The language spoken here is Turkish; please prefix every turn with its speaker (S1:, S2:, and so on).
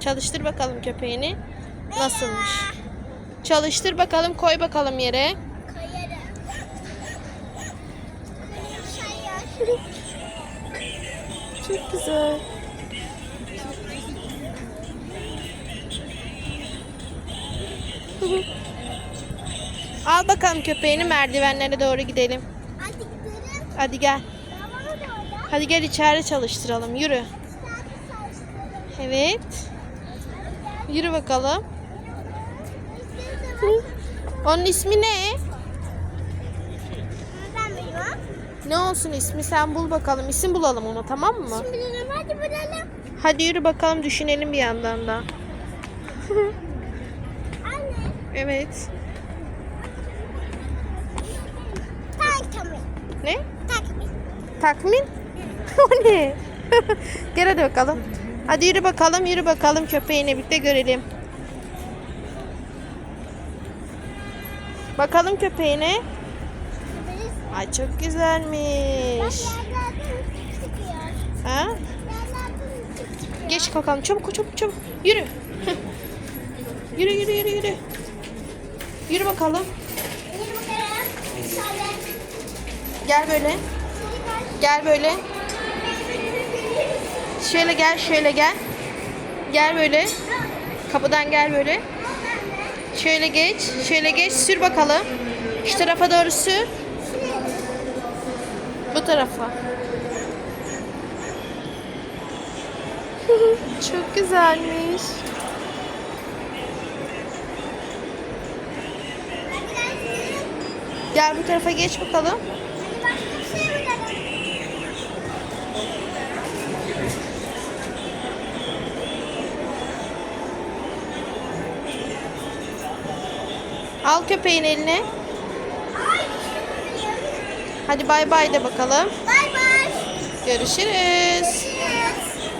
S1: Çalıştır bakalım köpeğini. Nasılmış? Çalıştır bakalım koy bakalım yere. Çok güzel. Al bakalım köpeğini merdivenlere doğru gidelim.
S2: Hadi
S1: gel. Hadi gel içeri çalıştıralım. Yürü. Evet. Yürü bakalım. Onun ismi ne?
S2: ben bilmem.
S1: Ne olsun ismi sen bul bakalım. İsim bulalım ona tamam mı?
S2: Şimdi bilelim hadi bilelim.
S1: Hadi yürü bakalım düşünelim bir yandan da.
S2: Anne.
S1: Evet.
S2: Tak tamam.
S1: Ne?
S2: Tak.
S1: Takmin? o ne? Gel hadi bakalım. Hadi yürü bakalım yürü bakalım köpeğini birlikte görelim. Bakalım köpeğine. Ay çok güzelmiş. Ha? Geç bakalım çabuk çabuk çabuk. Yürü. yürü yürü yürü yürü. Yürü bakalım. Gel böyle. Gel böyle. Şöyle gel, şöyle gel. Gel böyle. Kapıdan gel böyle. Şöyle geç, şöyle geç. Sür bakalım. Şu tarafa doğru sür. Bu tarafa. Çok güzelmiş. Gel bu tarafa geç bakalım. Al köpeğin eline. Hadi bay bay de bakalım.
S2: Bay bay.
S1: Görüşürüz.